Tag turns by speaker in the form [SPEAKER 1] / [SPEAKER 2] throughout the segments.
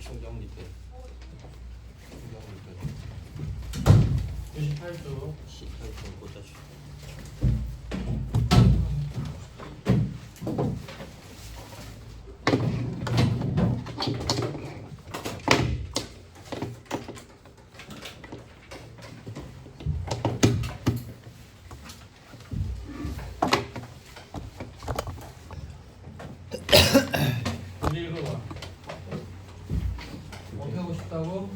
[SPEAKER 1] 충격 밑에 충격 밑에
[SPEAKER 2] 98조.
[SPEAKER 1] 18분 꽂아주
[SPEAKER 2] 우 읽어봐 어떻게 하고 싶다고?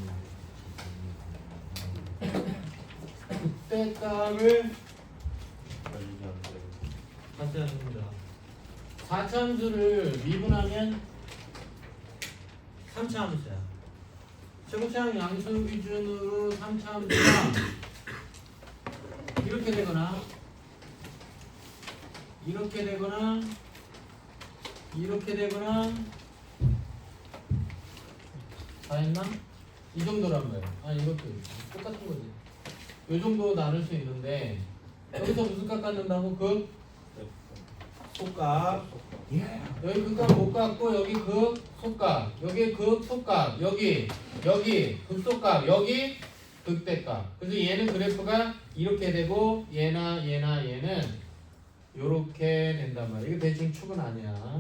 [SPEAKER 2] 그때 값을 같이 하십니다 4참수를 미분하면 3차 함수야 최고차항 양수 기준으로 3차 함수가 이렇게 되거나 이렇게 되거나 이렇게 되거나 다 했나? 이 정도란 말이야. 아 이것도 똑같은 거지. 요 정도 나눌 수 있는데 여기서 무슨 값 갖는다고? 그 속값. 여기 그값 못 갖고 여기 그 속값. 여기 그 속값. 여기 여기 극속값. 여기 극대값. 그래서 얘는 그래프가 이렇게 되고 얘나 얘나 얘는 요렇게 된단 말이야. 이게 대칭 축은 아니야.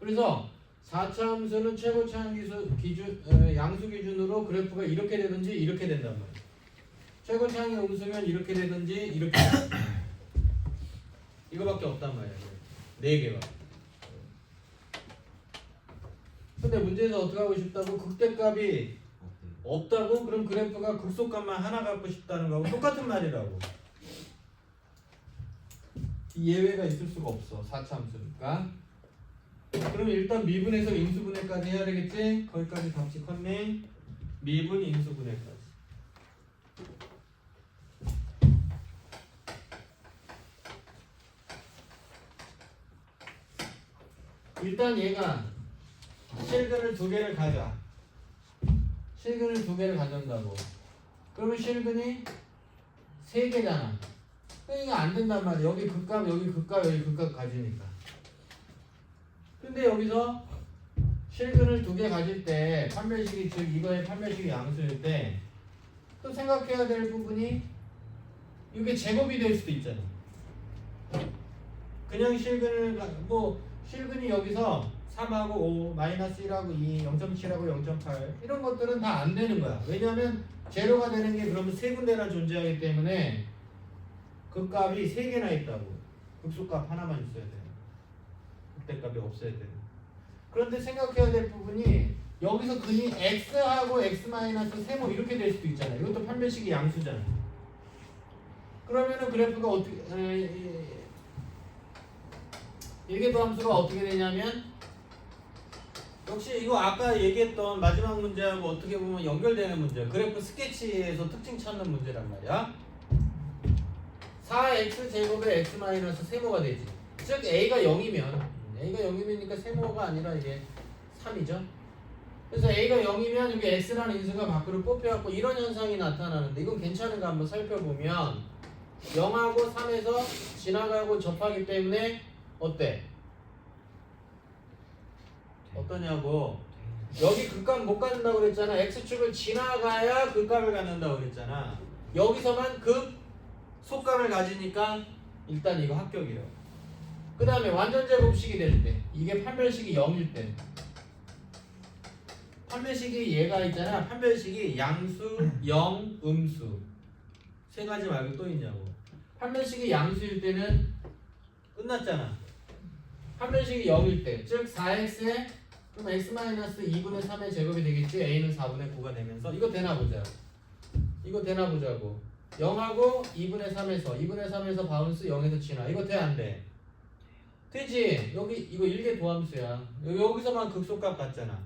[SPEAKER 2] 그래서 4차 함수는 최고차 함수 기준 에, 양수 기준으로 그래프가 이렇게 되든지 이렇게 된단 말이야. 최고차항이 음수면 이렇게 되든지 이렇게. 이거밖에 없단 말이야. 네 개가. 근데 문제에서 어떻게 하고 싶다고 극대값이 없다고 그럼 그래프가 극소값만 하나 갖고 싶다는 거하고 똑같은 말이라고. 예외가 있을 수가 없어. 4차 함수니까. 그럼 일단 미분에서 인수분해까지 해야 되겠지? 거기까지 답지 컸네. 미분 인수분해까지. 일단 얘가 실근을 두 개를 가져. 실근을 두 개를 가져온다고. 그러면 실근이 세 개잖아. 그러니까 안 된단 말이야. 여기 극값, 여기 극값, 여기 극값 가지니까. 근데 여기서 실근을 두 개 가질 때 판별식이 즉 이거의 판별식이 양수일 때 또 생각해야 될 부분이 이게 제곱이 될 수도 있잖아. 그냥 실근을 가- 뭐 실근이 여기서 3하고 5 마이너스 1하고 2 0.7하고 0.8 이런 것들은 다 안 되는 거야. 왜냐하면 제로가 되는 게 그러면 세 군데나 존재하기 때문에 그 값이 세 개나 있다고. 극소값 하나만 있어야 돼. 극대값이 없어야 돼. 그런데 생각해야 될 부분이 여기서 근이 x하고 x 마이너스 세모 이렇게 될 수도 있잖아. 이것도 판별식이 양수잖아. 그러면은 그래프가 어떻게 에, 에, 일개도 함수가 어떻게 되냐면 역시 이거 아까 얘기했던 마지막 문제하고 어떻게 보면 연결되는 문제야. 그래프 스케치에서 특징 찾는 문제란 말이야. 4x 제곱에 x 마이너스 세모가 되지. 즉 a가 0이면 a가 0이니까 세모가 아니라 이게 3이죠. 그래서 a가 0이면 여기 x라는 인수가 밖으로 뽑혀갖고 이런 현상이 나타나는데 이건 괜찮은가 한번 살펴보면 0하고 3에서 지나가고 접하기 때문에 어때? 어떠냐고 여기 극값 못 갖는다고 그랬잖아 x축을 지나가야 극값을 갖는다고 그랬잖아 여기서만 극 속감을 가지니까 일단 이거 합격이래요 그 다음에 완전 제곱식이 될 때 이게 판별식이 0일 때 판별식이 얘가 있잖아 판별식이 양수, 영, 음수 세 가지 말고 또 있냐고 판별식이 양수일 때는 끝났잖아 판별식이 0일 때, 즉 4x에 그럼 x-2분의 3의 제곱이 되겠지. a는 4분의 9가 되면서 이거 되나 보자. 이거 되나 보자고. 0하고 2분의 3에서 2분의 3에서 바운스 0에서 지나. 이거 돼 안 돼? 되지. 여기 이거 일개 도함수야. 여기- 여기서만 극소값 같잖아.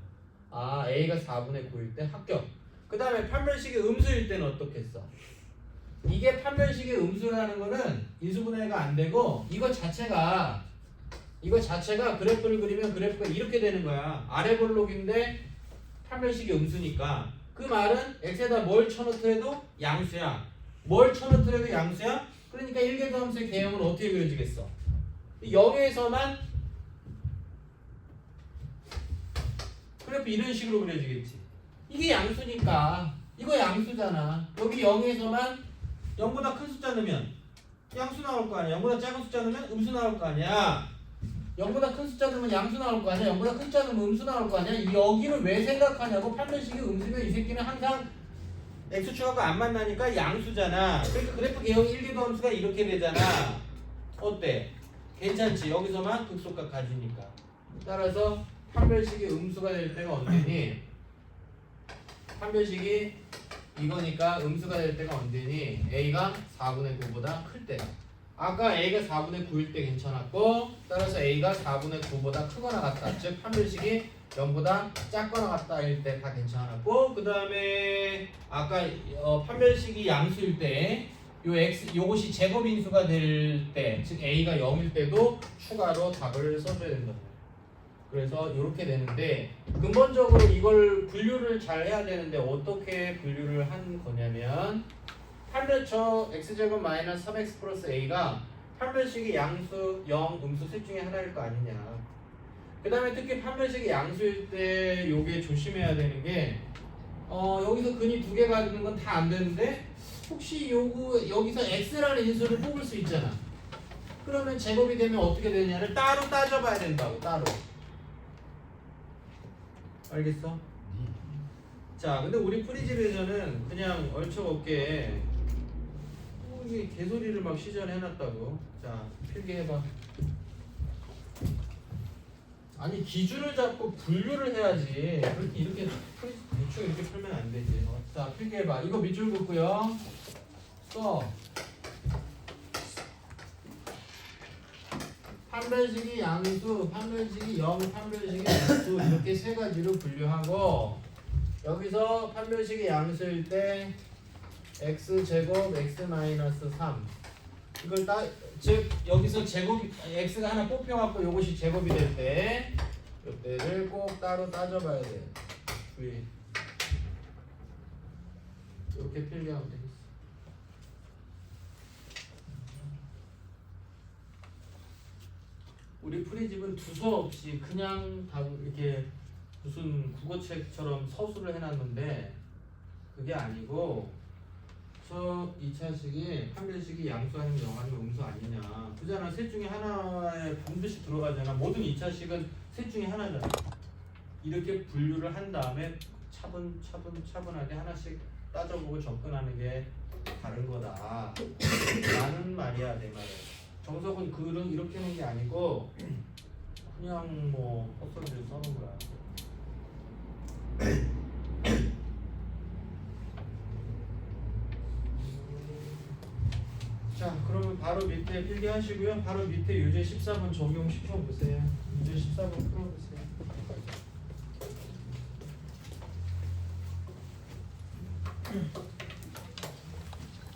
[SPEAKER 2] 아 a가 4분의 9일 때 합격. 그 다음에 판별식이 음수일 때는 어떻겠어? 이게 판별식의 음수라는 거는 인수분해가 안 되고 이거 자체가 이거 자체가 그래프를 그리면 그래프가 이렇게 되는 거야. 아래 볼록인데 판별식이 음수니까 그 말은 x에다 뭘 쳐넣더라도 양수야. 뭘 쳐넣더라도 양수야. 그러니까 일개도함수의 개형은 어떻게 그려지겠어? 0에서만 그래프 이런 식으로 그려지겠지. 이게 양수니까 이거 양수잖아. 여기 0에서만 0보다 큰 숫자 넣으면 양수 나올 거 아니야. 0보다 작은 숫자 넣으면 음수 나올 거 아니야. 0보다 큰 숫자 넣으면 양수 나올 거 아니야. 0보다 큰 숫자 넣으면 음수 나올 거 아니야. 여기를 왜 생각하냐고 판별식이 음수면 이 새끼는 항상 x축하고 안 만나니까 양수잖아. 그러니까 그래프 개형 1, 2도 함수가 이렇게 되잖아. 어때? 괜찮지? 여기서만 극소값 가지니까. 따라서 판별식이 음수가 될 때가 언제니? 판별식이 이거니까 음수가 될 때가 언제니? a가 4분의 9보다 클 때다. 아까 a가 4분의 9일 때 괜찮았고 따라서 a가 4분의 9보다 크거나 같다. 즉 판별식이 0보다 작거나 같다 일 때 다 괜찮았고 그 다음에 아까 어, 판별식이 양수일 때 요 x 요것이 제곱 인수가 될 때, 즉 a가 0일 때도 추가로 답을 써줘야 된다. 그래서 이렇게 되는데 근본적으로 이걸 분류를 잘 해야 되는데 어떻게 분류를 한 거냐면 판별처 x제곱 마이너스 3x 플러스 a가 판별식이 양수, 0, 음수 셋 중에 하나일 거 아니냐. 그 다음에 특히 판별식이 양수일 때 요게 조심해야 되는 게 어, 여기서 근이 두 개 가지는 건 다 안 되는데 혹시 요거 여기서 x라는 인수를 뽑을 수 있잖아. 그러면 제곱이 되면 어떻게 되냐를 따로 따져봐야 된다고 따로. 알겠어? 자, 근데 우리 프리즈에서는 그냥 얼척없게 어, 이게 개소리를 막 시전해놨다고. 자, 필기해봐. 아니 기준을 잡고 분류를 해야지. 그렇게 이렇게 자, 필기해봐. 이거 밑줄 긋고요. 써. 판별식이 양수, 판별식이 영, 판별식이 양수 이렇게 세 가지로 분류하고 여기서 판별식이 양수일 때 x 제곱 x 마이너스 3 이걸 따, 즉 여기서 제곱 x가 하나 뽑혀갖고 이것이 제곱이 될 때 이때를 꼭 따로 따져봐야 돼. 주의. 이렇게 필기하면 되겠어. 우리 프리집은 두서 없이 그냥 다 이렇게 무슨 국어책처럼 서술을 해놨는데 그게 아니고 저 2차식이 판별식이 양수 아니면 영 아니면 음수 아니냐. 그잖아. 셋 중에 하나에 반드시 들어가잖아. 모든 2차식은 셋 중에 하나잖아. 이렇게 분류를 한 다음에 차분 차분 차분하게 하나씩 따져보고 접근하는 게 다른 거다 라는 말이야 내 말은. 정석은 글은 이렇게 하는 게 아니고 그냥 뭐 헛소리를 써는 거야. 자 그러면 바로 밑에 필기하시고요. 바로 밑에 유제 14번 적용 시켜 보세요. 유제 14번 풀어보세요 Mm-hmm.